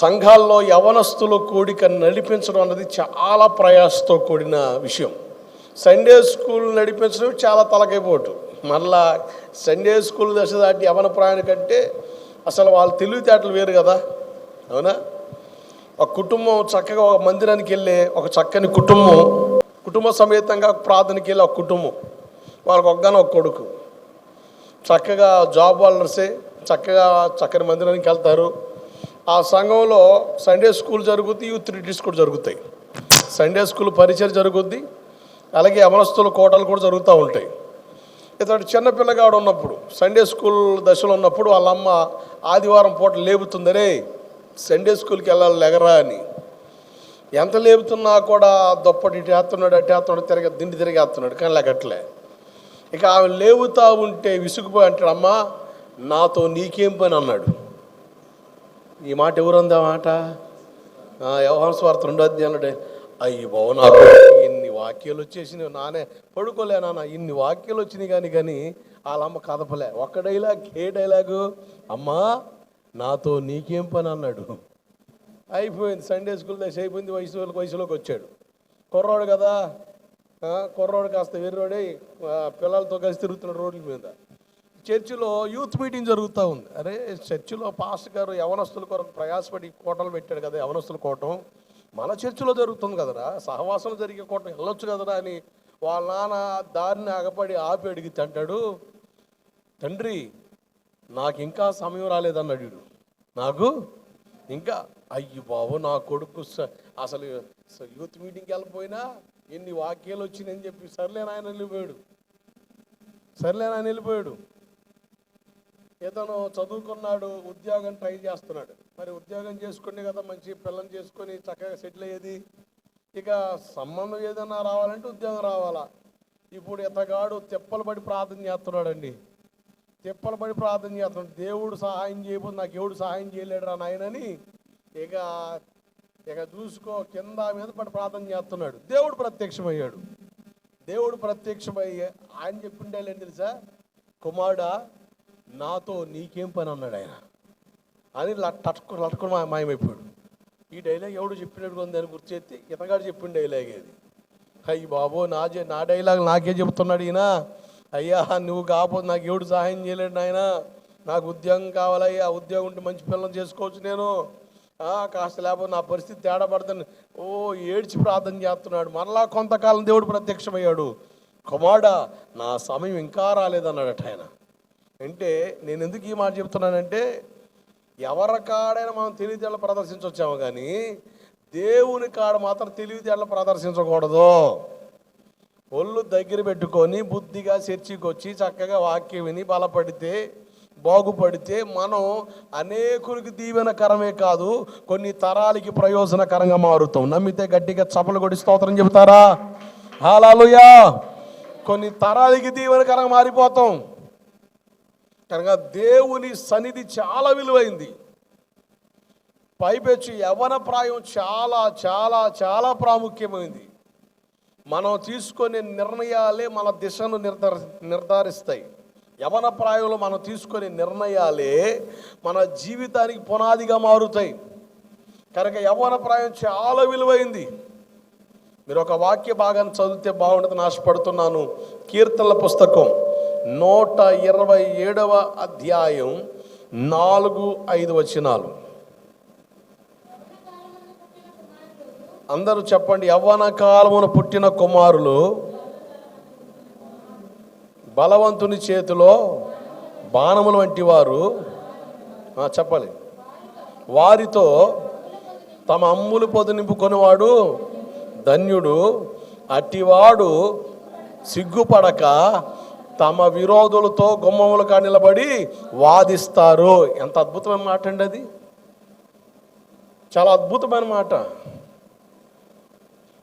సంఘాల్లో యవనస్తుల కూడిక నడిపించడం అన్నది చాలా ప్రయాసతో కూడిన విషయం. సండే స్కూల్ నడిపించడం చాలా తలకైపోటు. మళ్ళా సండే స్కూల్ దశ దాటి యవన ప్రయాణికంటే అసలు వాళ్ళ తెలివితేటలు వేరు కదా. అవునా? ఒక కుటుంబం చక్కగా ఒక మందిరానికి వెళ్ళే ఒక చక్కని కుటుంబం కుటుంబ సమేతంగా ప్రార్థనకి వెళ్ళే ఒక కుటుంబం. వాళ్ళకి ఒక్కగానే ఒక కొడుకు. చక్కగా జాబ్ వాళ్ళసే చక్కగా చక్కని మందిరానికి వెళ్తారు. ఆ సంఘంలో సండే స్కూల్ జరుగుద్ది యూత్ రిట్రీట్స్ కూడా జరుగుతాయి. సండే స్కూల్ పరిచయం జరుగుద్ది అలాగే అమరస్తుల కోటలు కూడా జరుగుతూ ఉంటాయి. ఇతడు చిన్న పిల్లగాడు ఉన్నప్పుడు సండే స్కూల్ దశలో ఉన్నప్పుడు వాళ్ళ అమ్మ ఆదివారం పూట లేపుతుందరే సండే స్కూల్కి వెళ్ళాలి లెగరా అని. ఎంత లేపుతున్నా కూడా దుప్పటి ఇటు వేస్తున్నాడు అటు వేస్తున్నాడు తిరగ దిండి తిరిగేస్తున్నాడు కానీ లెగట్లే. ఇక ఆమె లేవుతా ఉంటే విసుగుపోయి అంటాడు అమ్మా నాతో నీకేం పని అన్నాడు. ఈ మాట ఎవరుంది ఆ మాట? వ్యవహార స్వార్థ రెండో అధ్యాయం అన్నాడు అయ్యి నాకు ఇన్ని వాక్యాలు వచ్చేసినాయి నానే పడుకోలే నాన్న ఇన్ని వాక్యాలు వచ్చినాయి కానీ కానీ వాళ్ళమ్మ కదపలే. ఒక్క డైలాగ్ ఏ డైలాగు అమ్మా నాతో నీకేం పని అన్నాడు. అయిపోయింది సండే స్కూల్ దశ అయిపోయింది వయసు వయసులోకి వచ్చాడు. కుర్రోడు కదా? కుర్రోడు కాస్త వెర్రోడే పిల్లలతో కలిసి తిరుగుతున్నాడు రోడ్ల మీద. చర్చిలో యూత్ మీటింగ్ జరుగుతూ ఉంది. అరే చర్చిలో పాస్టర్ గారు యవనస్తుల కొరకు ప్రయాసపడి కోటలు పెట్టాడు కదా యవనస్తుల కోటం. మన చర్చిలో జరుగుతుంది కదరా సహవాసం జరిగే కోటం వెళ్ళొచ్చు కదరా అని వాళ్ళ నాన్న దారిని ఆగపడి ఆపి అడిగితే అంటాడు తండ్రి నాకు ఇంకా సమయం రాలేదని అడిగాడు. నాకు ఇంకా అయ్యి బాబు నా కొడుకు స- అసలు యూత్ మీటింగ్కి వెళ్ళిపోయినా ఎన్ని వాక్యాలు వచ్చినాయని చెప్పి సర్లే నాయన వెళ్ళిపోయాడు. సర్లే నాయన వెళ్ళిపోయాడు. ఇతను చదువుకున్నాడు ఉద్యోగం ట్రై చేస్తున్నాడు. మరి ఉద్యోగం చేసుకునే కదా మంచి పిల్లని చేసుకొని చక్కగా సెటిల్ అయ్యేది. ఇక సంబంధం ఏదైనా రావాలంటే ఉద్యోగం రావాలా? ఇప్పుడు ఇతగాడు తిప్పలు పడి ప్రార్థన చేస్తున్నాడండి. తిప్పలు పడి ప్రార్థన చేస్తున్నాడు. దేవుడు సహాయం చేయబోదు నాకు ఎవడు సహాయం చేయలేడు రా నాయనని ఇక ఇక చూసుకో కింద మీద పడి ప్రార్థన చేస్తున్నాడు. దేవుడు ప్రత్యక్షమయ్యాడు. దేవుడు ప్రత్యక్షమై ఆయన చెప్పిండే తెలుసా? కుమారుడా నాతో నీకేం పని అన్నాడు ఆయన. అని తట్టుకుని లట్టుకుని మా మాయమైపోయాడు. ఈ డైలాగ్ ఎవడు చెప్పినట్టు ఉందని గుర్తు చేస్తే ఇతగాడు చెప్పిన డైలాగ్ అది అయ్యి బాబో నా నా డైలాగ్ నాకే చెప్తున్నాడు ఈయన. అయ్యా నువ్వు కాకపోతే నాకు ఎవడు సహాయం చేయలేడు నాయన. నాకు ఉద్యోగం కావాలయ్యా ఉద్యోగం ఉంటే మంచి పిల్లలు చేసుకోవచ్చు నేను. ఆ, కాస్త లేకపోతే నా పరిస్థితి తేడా పడుతుంది. ఓ ఏడ్చి ప్రార్థన చేస్తున్నాడు. మరలా కొంతకాలం దేవుడు ప్రత్యక్షమయ్యాడు. కుమారుడా నా సమయం ఇంకా రాలేదన్నాడట ఆయన. అంటే నేను ఎందుకు ఈ మాట చెప్తున్నానంటే ఎవరి కాడైనా మనం తెలివితేళ్ళ ప్రదర్శించవచ్చాము కానీ దేవుని కాడ మాత్రం తెలివితేళ్ళ ప్రదర్శించకూడదు. ఒళ్ళు దగ్గర పెట్టుకొని బుద్ధిగా చర్చికి వచ్చి చక్కగా వాక్యం విని బలపడితే బాగుపడితే మనం అనేకులకి దీవెనకరమే కాదు కొన్ని తరాలకి ప్రయోజనకరంగా మారుతాం. నమ్మితే గట్టిగా చపలు కొడి స్తోత్రం చెబుతారా? హాలాలుయా! కొన్ని తరాలకి దీవెనకరంగా మారిపోతాం. కనుక దేవుని సన్నిధి చాలా విలువైంది. పైపెచ్చు యవన ప్రాయం చాలా చాలా చాలా ప్రాముఖ్యమైంది. మనం తీసుకునే నిర్ణయాలే మన దిశను నిర్ధారి నిర్ధారిస్తాయి. యవన ప్రాయంలో మనం తీసుకునే నిర్ణయాలే మన జీవితానికి పునాదిగా మారుతాయి. కనుక యవన ప్రాయం చాలా విలువైంది. మీరు ఒక వాక్య భాగాన్ని చదివితే బాగుంటుందని ఆశపడుతున్నాను. కీర్తనల పుస్తకం. నూట ఇరవై ఏడవ అధ్యాయం నాలుగు ఐదు వచనాలు. అందరూ చెప్పండి యవ్వన కాలమున పుట్టిన కుమారులు బలవంతుని చేతిలో బాణములు వంటి వారు చెప్పాలి. వారితో తమ అమ్ములు పొదు నింపుకొనివాడు ధన్యుడు అట్టివాడు సిగ్గుపడక తమ విరోధులతో గుమ్మములుగా నిలబడి వాదిస్తారు. ఎంత అద్భుతమైన మాట అండి అది. చాలా అద్భుతమైన మాట.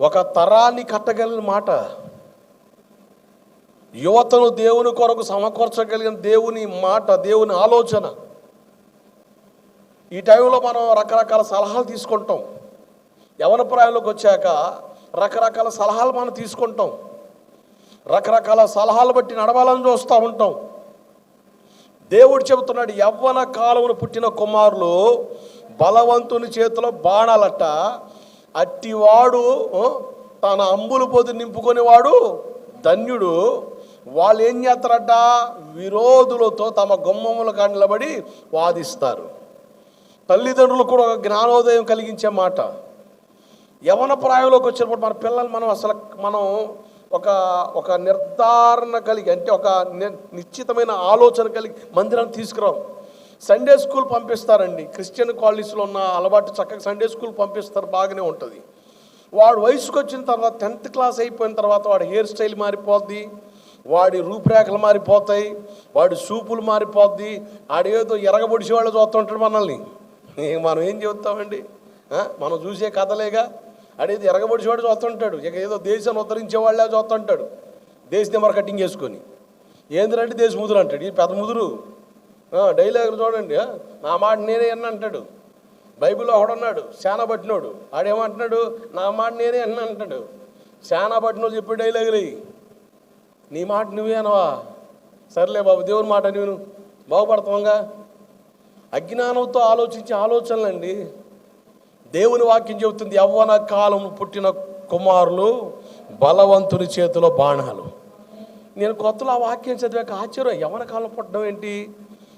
ఒక తరాన్ని కట్టగలిగిన మాట. యువతను దేవుని కొరకు సమకూర్చగలిగిన దేవుని మాట దేవుని ఆలోచన. ఈ టైంలో మనం రకరకాల సలహాలు తీసుకుంటాం. యవన ప్రాయంలోకి వచ్చాక రకరకాల సలహాలు మనం తీసుకుంటాం. రకరకాల సలహాలు బట్టి నడవాలని చూస్తూ ఉంటాం. దేవుడు చెబుతున్నాడు యవ్వన కాలమును పుట్టిన కుమారులు బలవంతుని చేతిలో బాణాలట. అట్టివాడు తన అంబులు పొద్దు నింపుకునేవాడు ధన్యుడు. వాళ్ళు ఏం చేస్తారట? విరోధులతో తమ గుమ్మముల నిలబడి వాదిస్తారు. తల్లిదండ్రులు కూడా ఒక జ్ఞానోదయం కలిగించే మాట. యవన ప్రాయంలోకి వచ్చినప్పుడు మన పిల్లలు మనం అసలు మనం ఒక ఒక నిర్ధారణ కలిగి అంటే ఒక ని- నిశ్చితమైన ఆలోచన కలిగి మందిరాన్ని తీసుకురాం సండే స్కూల్ పంపిస్తారండి. క్రిస్టియన్ కాలనీస్లో ఉన్న అలవాటు చక్కగా సండే స్కూల్ పంపిస్తారు బాగానే ఉంటుంది. వాడు వయసుకు వచ్చిన తర్వాత టెన్త్ క్లాస్ అయిపోయిన తర్వాత వాడి హెయిర్ స్టైల్ మారిపోద్ది వాడి రూపురేఖలు మారిపోతాయి వాడి సూపులు మారిపోద్ది ఆడేదో ఎరగబొడిసి వాళ్ళు చూస్తుంటాడు మనల్ని. మనం ఏం చెబుతామండి? మనం చూసే కథలేగా? ఆడేది ఎరగబడిచేవాడు చూస్తుంటాడు. ఇక ఏదో దేశాన్ని ఉద్ధరించే వాళ్ళే చూస్తుంటాడు. దేశ నెంబర్ కటింగ్ చేసుకొని. ఏంద్రంటే దేశ ముదురు అంటాడు. ఈ పెద్ద ముదురు. డైలాగులు చూడండి. నా మాట నేనే అన్న అంటాడు. బైబిల్లో ఒకడున్నాడు. శానా పట్టినోడు. ఆడేమంటున్నాడు? నా మాట నేనే అన్న అంటాడు. శానా పట్టినోడు చెప్పే డైలాగులు నీ మాట నువ్వే అనవా సర్లే బాబు దేవుని మాట నేను బాగుపడతాంగా అజ్ఞానంతో ఆలోచించే ఆలోచనలండి. దేవుని వాక్యం చెబుతుంది యవ్వన కాలం పుట్టిన కుమారులు బలవంతుని చేతిలో బాణాలు. నేను కొత్తలో ఆ వాక్యం చదివాక ఆశ్చర్యం యవన కాలం పుట్టడం ఏంటి?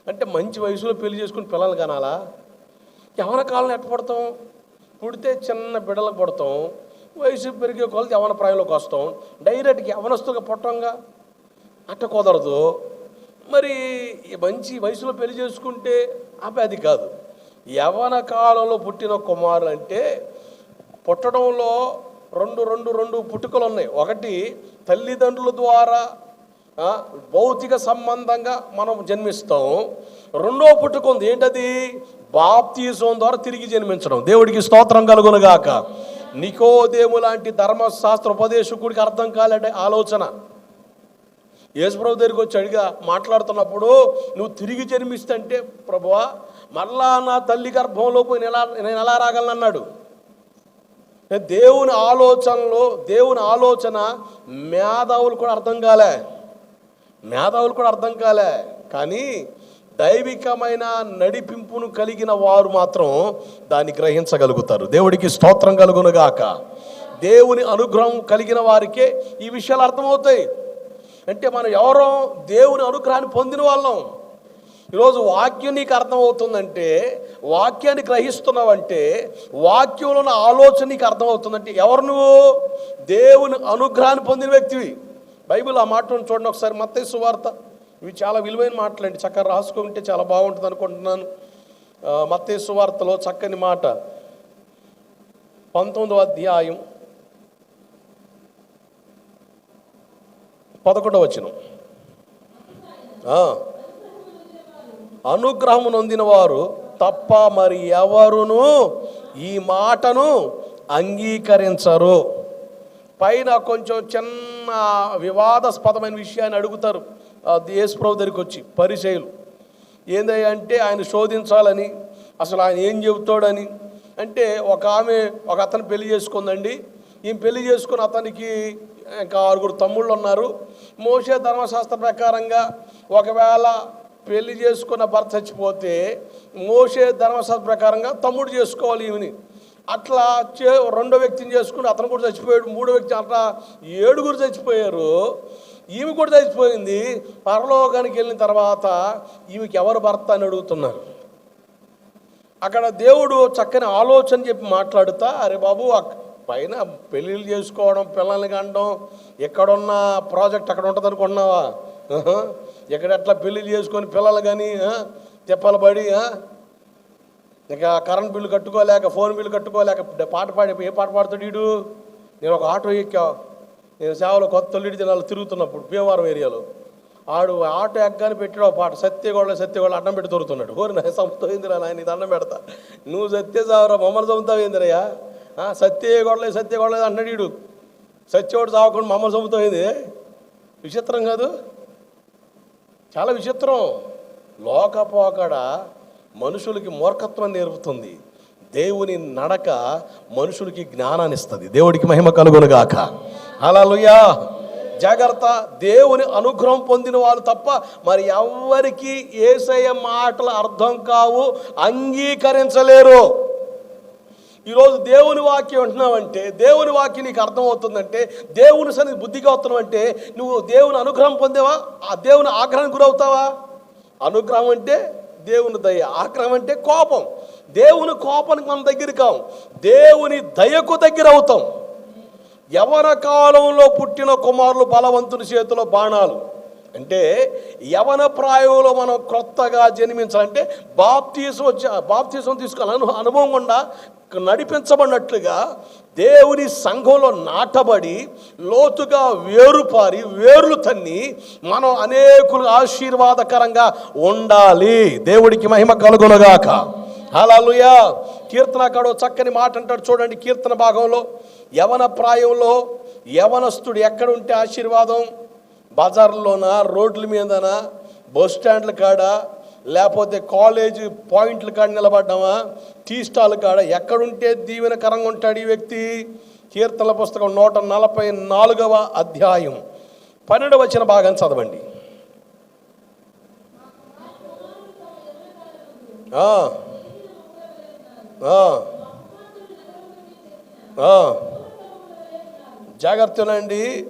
అంటే మంచి వయసులో పెళ్ళి చేసుకుని పిల్లలు కనాలా? యవన కాలం ఎట్ట పడతాం? పుడితే చిన్న బిడ్డలకు పడతాం వయసు పెరిగే కొలది యవన ప్రాయంలోకి వస్తాం డైరెక్ట్గా యవనస్తుగా పుట్టంగా? అట్ట కుదరదు. మరి మంచి వయసులో పెళ్ళి చేసుకుంటే అబ్బాయి అది కాదు. యవన కాలంలో పుట్టిన కుమారులు అంటే పుట్టడంలో రెండు రెండు రెండు పుట్టుకలు ఉన్నాయి ఒకటి తల్లిదండ్రుల ద్వారా భౌతిక సంబంధంగా మనం జన్మిస్తాం. రెండో పుట్టుక ఉంది. ఏంటది? బాప్తీసం ద్వారా తిరిగి జన్మించడం. దేవుడికి స్తోత్రం కలుగునుగాక. నికోదేము లాంటి ధర్మశాస్త్ర ఉపదేశకుడికి అర్థం కాలేటే ఆలోచన. యేసుప్రభు దగ్గరికి వచ్చి అడిగా మాట్లాడుతున్నప్పుడు నువ్వు తిరిగి జన్మిస్తుంటే ప్రభువా మరలా నా తల్లి గర్భంలో పోయి నేను ఎలా నేను ఎలా రాగలను అన్నాడు. దేవుని ఆలోచనలో దేవుని ఆలోచన మేధావులు కూడా అర్థం కాలే. మేధావులు కూడా అర్థం కాలే. కానీ దైవికమైన నడిపింపును కలిగిన వారు మాత్రం దాన్ని గ్రహించగలుగుతారు. దేవుడికి స్తోత్రం కలుగునుగాక. దేవుని అనుగ్రహం కలిగిన వారికే ఈ విషయాలు అర్థమవుతాయి. అంటే మనం ఎవరో దేవుని అనుగ్రహాన్ని పొందిన వాళ్ళం. ఈరోజు వాక్యం నీకు అర్థమవుతుందంటే వాక్యాన్ని గ్రహిస్తున్నావంటే వాక్యంలో ఉన్న ఆలోచన నీకు అర్థమవుతుందంటే ఎవరు నువ్వు? దేవుని అనుగ్రహాన్ని పొందిన వ్యక్తివి. బైబిల్ ఆ మాటను చూడండి ఒకసారి మత్తయి సువార్త. ఇవి చాలా విలువైన మాటలండి. చక్కగా రాసుకుంటే చాలా బాగుంటుంది అనుకుంటున్నాను. ఆ, సువార్తలో చక్కని మాట. పంతొమ్మిదవ అధ్యాయం పదకొండవ వచనం. ఆ. అనుగ్రహము నొందిన వారు తప్ప మరి ఎవరును ఈ మాటను అంగీకరించరు. పైన కొంచెం చిన్న వివాదాస్పదమైన విషయాన్ని అడుగుతారు. యేసుప్రభు దగ్గరికి వచ్చి పరిచయలు. ఏందయ్య అంటే ఆయన శోధించాలని అసలు ఆయన ఏం చెబుతాడని. అంటే ఒక ఆమె ఒక అతను పెళ్ళి చేసుకుందండి. ఈమె పెళ్ళి చేసుకుని అతనికి ఇంకా ఆరుగురు తమ్ముళ్ళు ఉన్నారు. మోసే ధర్మశాస్త్ర ప్రకారంగా ఒకవేళ పెళ్ళి చేసుకున్న భర్త చచ్చిపోతే మోసే ధర్మశాస్త్ర ప్రకారంగా తమ్ముడు చేసుకోవాలి ఈమెని. అట్లా చే రెండో వ్యక్తిని చేసుకుని అతను కూడా చచ్చిపోయాడు మూడో వ్యక్తి అట్లా ఏడుగురు చచ్చిపోయారు. ఈమె కూడా చచ్చిపోయింది. పరలోకానికి వెళ్ళిన తర్వాత ఈమెకి ఎవరు భర్త అని అడుగుతున్నారు. అక్కడ దేవుడు చక్కని ఆలోచన చెప్పి మాట్లాడుతా అరే బాబు పైన పెళ్ళిళ్ళు చేసుకోవడం పిల్లల్ని కనడం ఎక్కడున్న ప్రాజెక్ట్ అక్కడ ఉంటుంది అనుకున్నావా ఆహా. ఎక్కడ ఎట్లా పెళ్ళిళ్ళు చేసుకొని పిల్లలు కానీ తిప్పలు పడి ఇక కరెంట్ బిల్లు కట్టుకోలేక ఫోన్ బిల్లు కట్టుకోలేక పాట పాడి ఏ పాట పాడుతాడు వీడు? నేను ఒక ఆటో ఎక్కా. నేను సేవలో కొత్త తొల్లిడి దినాలు తిరుగుతున్నప్పుడు భీమవరం ఏరియాలో. ఆడు ఆటో ఎక్కగానే పెట్టాడు ఒక పాట. సత్యగోళ్ళ సత్యగోళ్ళ అడ్డం పెట్టి దొరుకుతున్నాడు. ఓరి నా సంపుతోందిరా నాయన నీకు అన్నం పెడతా. నువ్వు సత్య సావరా మమ్మల్ని చంపుతావు ఏందిరయ్యా సత్యగోడలే సత్యగోడలేదు అంటాడు వీడు. సత్యవాడు చావకుండా మమ్మల్ని చంపుతోంది విచిత్రం కాదు? చాలా విచిత్రం. లోకపోకడ మనుషులకి మూర్ఖత్వం నేర్పుతుంది. దేవుని నడక మనుషులకి జ్ఞానాన్ని ఇస్తుంది దేవుడికి మహిమ కలుగునుగాక. హల్లెలూయా! జాగ్రత్త. దేవుని అనుగ్రహం పొందిన వాళ్ళు తప్ప మరి ఎవరికి ఏసయ్య మాటలు అర్థం కావు అంగీకరించలేరు. ఈరోజు దేవుని వాక్యం అంటున్నావంటే దేవుని వాక్యం నీకు అర్థమవుతుందంటే దేవుని సన్నిధి బుద్ధిగా అవుతున్నావంటే నువ్వు దేవుని అనుగ్రహం పొందేవా? ఆ దేవుని ఆగ్రహానికి గురవుతావా? అనుగ్రహం అంటే దేవుని దయ ఆగ్రహం అంటే కోపం. దేవుని కోపానికి మనం దగ్గర కాం దేవుని దయకు దగ్గర అవుతాం యవన కాలంలో పుట్టిన కుమారులు బలవంతుని చేతిలో బాణాలు. అంటే యవన ప్రాయంలో మనం క్రొత్తగా జన్మించాలంటే బాప్తీసం వచ్చి బాప్తీసం తీసుకోవాలి. అనుభవం గుండా నడిపించబడినట్లుగా దేవుని సంఘంలో నాటబడి లోతుగా వేరుపారి వేర్లు తన్ని మనం అనేకులు ఆశీర్వాదకరంగా ఉండాలి. దేవుడికి మహిమ కలుగునగాక. కీర్తన కీర్తనకాడు చక్కని మాట అంటాడు చూడండి కీర్తన భాగంలో. యవన ప్రాయంలో యవనస్తుడు ఎక్కడ ఉంటే ఆశీర్వాదం? బజార్లోనా రోడ్ల మీదన బస్ స్టాండ్ల కాడ లేకపోతే కాలేజ్ పాయింట్ల కాడ నిలబడ్డామా టీ స్టాల్ కాడ? ఎక్కడుంటే దీవెనకరంగా ఉంటాడు ఈ వ్యక్తి? కీర్తనల పుస్తకం నూట నలభై నాలుగవ అధ్యాయం. పన్నెండు వచ్చిన భాగం చదవండి. ఆ. జాగ్రత్తనండి.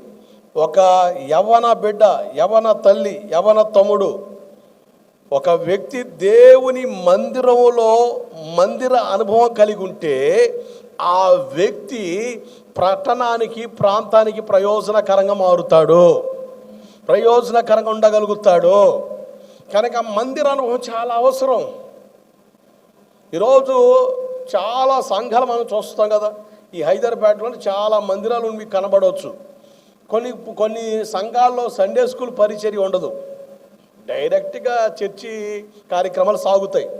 ఒక యవన బిడ్డ యవన తల్లి యవన తమ్ముడు ఒక వ్యక్తి దేవుని మందిరంలో మందిర అనుభవం కలిగి ఉంటే ఆ వ్యక్తి పట్టణానికి ప్రాంతానికి ప్రయోజనకరంగా మారుతాడు. ప్రయోజనకరంగా ఉండగలుగుతాడు. కనుక మందిర అనుభవం చాలా అవసరం. ఈరోజు చాలా సంఘాలు మనం చూస్తాం కదా. ఈ హైదరాబాద్లో చాలా మందిరాలు మీకు కనబడవచ్చు. కొన్ని కొన్ని సంఘాల్లో సండే స్కూల్ పరిచర్య ఉండదు. డైరెక్ట్గా చర్చి కార్యక్రమాలు సాగుతాయి.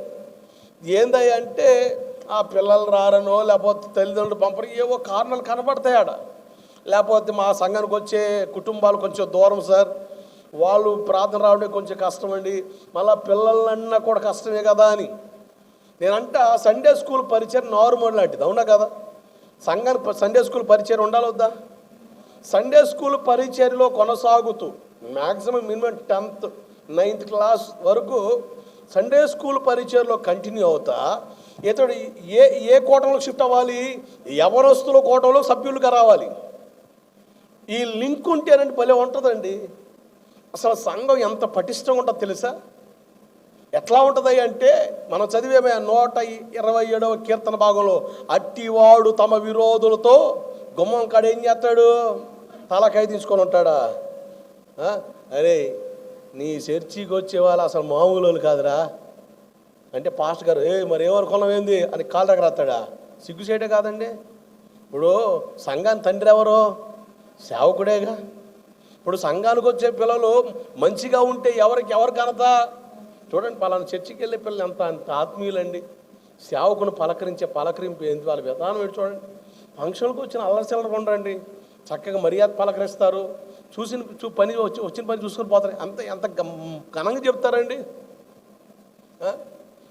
ఏందంటే అంటే ఆ పిల్లలు రారనో లేకపోతే తల్లిదండ్రులు పంపరు ఏవో కారణాలు కనబడతాయి ఆడ. లేకపోతే మా సంఘానికి వచ్చే కుటుంబాలు కొంచెం దూరం సార్. వాళ్ళు ప్రార్థన రావడం కొంచెం కష్టమండి. మళ్ళా పిల్లలన్నా కూడా కష్టమే కదా అని. నేనంట సండే స్కూల్ పరిచయం నార్మల్ లాంటిది అవునా కదా? సంఘానికి సండే స్కూల్ పరిచయం ఉండాలి వద్దా? సండే స్కూల్ పరిచర్లో కొనసాగుతూ maximum minimum tenth ninth class వరకు సండే స్కూల్ పరిచయలో కంటిన్యూ అవుతా. ఇతడు ఏ ఏ కోటంలో షిఫ్ట్ అవ్వాలి? ఎవరస్తుల కోటంలో సభ్యులుగా రావాలి? ఈ లింక్ ఉంటేనండి భలే ఉంటుందండి. అసలు సంఘం ఎంత పటిష్టంగా ఉంటుందో తెలుసా? ఎట్లా ఉంటుంది అంటే మనం చదివేమే నూట ఇరవై ఏడవ కీర్తన భాగంలో అట్టివాడు తమ విరోధులతో గుమ్మం కాడ ఏం చేస్తాడు? తలకాయ తీసుకొని ఉంటాడా? అరే నీ చర్చికి వచ్చే వాళ్ళు అసలు మామూలు కాదురా. అంటే పాస్ట్ గారు ఏ మరి ఏమనుకున్నాం ఏంది? అని కాళ్ళ దగ్గర వస్తాడా సిగ్గు కాదండి. ఇప్పుడు సంఘాన్ని తండ్రి ఎవరు? సేవకుడేగా. ఇప్పుడు సంఘానికి వచ్చే పిల్లలు మంచిగా ఉంటే ఎవరికి ఎవరు కనతా చూడండి పలానా చర్చికి వెళ్ళే పిల్లలు ఎంత అంత ఆత్మీయులండి. సేవకును పలకరించే పలకరింపు ఏంటి వాళ్ళ విధానం ఏంటి చూడండి. ఫంక్షన్కి వచ్చిన అల్లరిచిల్లర ఉండండి చక్కగా మర్యాద పలకరిస్తారు. చూసిన చూ పని వచ్చి వచ్చిన పని చూసుకొని పోతారు. అంత ఎంత ఘనంగా చెప్తారండి.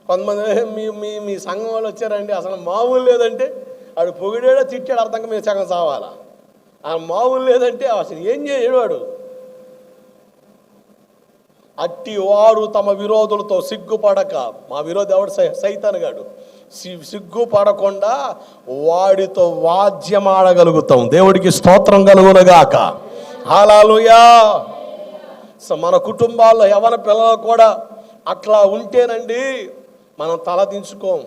కొంతమంది మీ మీ మీ సంఘం వాళ్ళు వచ్చారండి. అసలు మామూలు లేదంటే ఆడు పొగిడాడో తిట్టాడు అర్థంగా మీ సగం సావాలా. ఆ మామూలు లేదంటే అసలు ఏం చేయడు వాడు? అట్టి వారు తమ విరోధులతో సిగ్గుపడక. మా విరోధి ఎవడు? సై సైతానుగాడు సి- సిగ్గుపడకుండా వాడితో వాద్యం ఆడగలుగుతాం. దేవుడికి స్తోత్రం కలుగునగాక. హాలాలుయా సో మన కుటుంబాల్లో యవన పిల్లలు కూడా అట్లా ఉంటేనండి మనం తలదించుకోం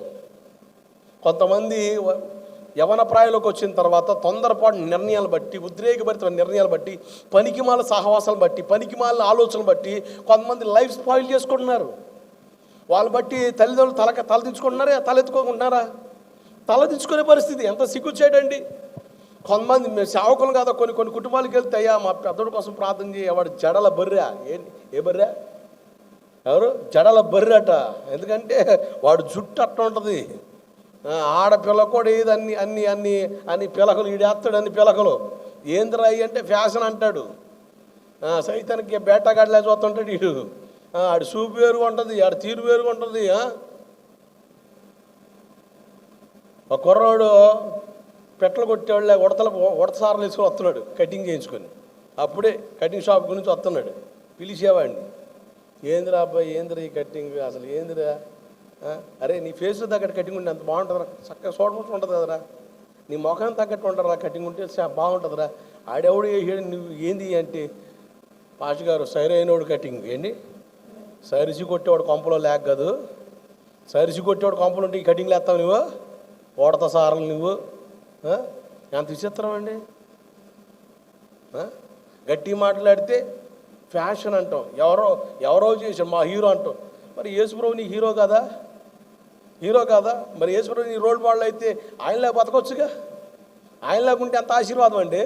కొంతమంది యవన ప్రాయంలోకి వచ్చిన తర్వాత తొందరపాటు నిర్ణయాలు బట్టి ఉద్రేకభరితమైన నిర్ణయాలు బట్టి పనికిమాల సహవాసాలు బట్టి పనికిమాల ఆలోచనలు బట్టి కొంతమంది లైఫ్ స్పాయిల్ చేసుకుంటున్నారు. వాళ్ళు బట్టి తల్లిదండ్రులు తలక తలదించుకుంటున్నారా తలెత్తుకోకుంటున్నారా తలదించుకునే పరిస్థితి ఎంత సిగ్గు చేయడండి కొంతమంది సేవకులు కదా కొన్ని కొన్ని కుటుంబాలకు వెళ్తే అయ్యా మా పెద్దోడి కోసం ప్రార్థన చేయ వాడు జడల బర్రె. ఏ ఏ బర్రె? ఎవరు? జడల బర్రెట ఎందుకంటే వాడు జుట్టు అట్ట ఉంటుంది. ఆ, ఆడపిల్ల కూడా ఏది అన్ని అన్ని అన్ని అన్ని పిలకలు ఈడేస్తాడు అన్ని పిలకలు. ఏందిరా అయ్యి అంటే ఫ్యాషన్ అంటాడు. సైతానికి బేటగాడిలా చూస్తుంటాడు వీడు. ఆడి చూపు వేరుగా ఉంటుంది ఆడి తీరు వేరుగా ఉంటుంది ఆ? ఒక కుర్రాడు పెట్టలు కొట్టేవాళ్ళ ఉడతల ఉడత సార్లు వేసుకొని వస్తున్నాడు కటింగ్ చేయించుకొని. అప్పుడే కటింగ్ షాప్ గురించి వస్తున్నాడు పిలిచేవాడిని. ఏందిరా అబ్బాయి ఏందిరా ఈ కటింగ్? అసలు ఏందిరా? అరే నీ ఫేస్ తగ్గట్టు కటింగ్ ఉంటే అంత బాగుంటుందిరా. చక్కగా చూడవచ్చు ఉంటుంది కదరా. నీ ముఖం తగ్గట్టు ఉంటారా కటింగ్ ఉంటే బాగుంటుందిరా. ఆడెవడు వేసాడు నువ్వు ఏంది అంటే పాష గారు సరైనోడు కటింగ్ ఏంటి? సరిసి కొట్టేవాడు కొంపలో లేక కాదు. సరిసి కొట్టేవాడు కొంపలు ఉంటే ఈ కటింగ్లు వేస్తావు నువ్వు? ఓడత సారలు నువ్వు. ఎంత విచిత్రం అండి. గట్టి మాట్లాడితే ఫ్యాషన్ అంటాం. ఎవరో ఎవరో చేసాడు మా హీరో అంటాం. మరి యేసుప్రభు నీ హీరో కదా? హీరో కాదా? మరి యేసుప్రభు నీ రోల్ మోడల్ అయితే ఆయనలా బతకొచ్చుగా? ఆయనలాగుంటే ఎంత ఆశీర్వాదం అండి?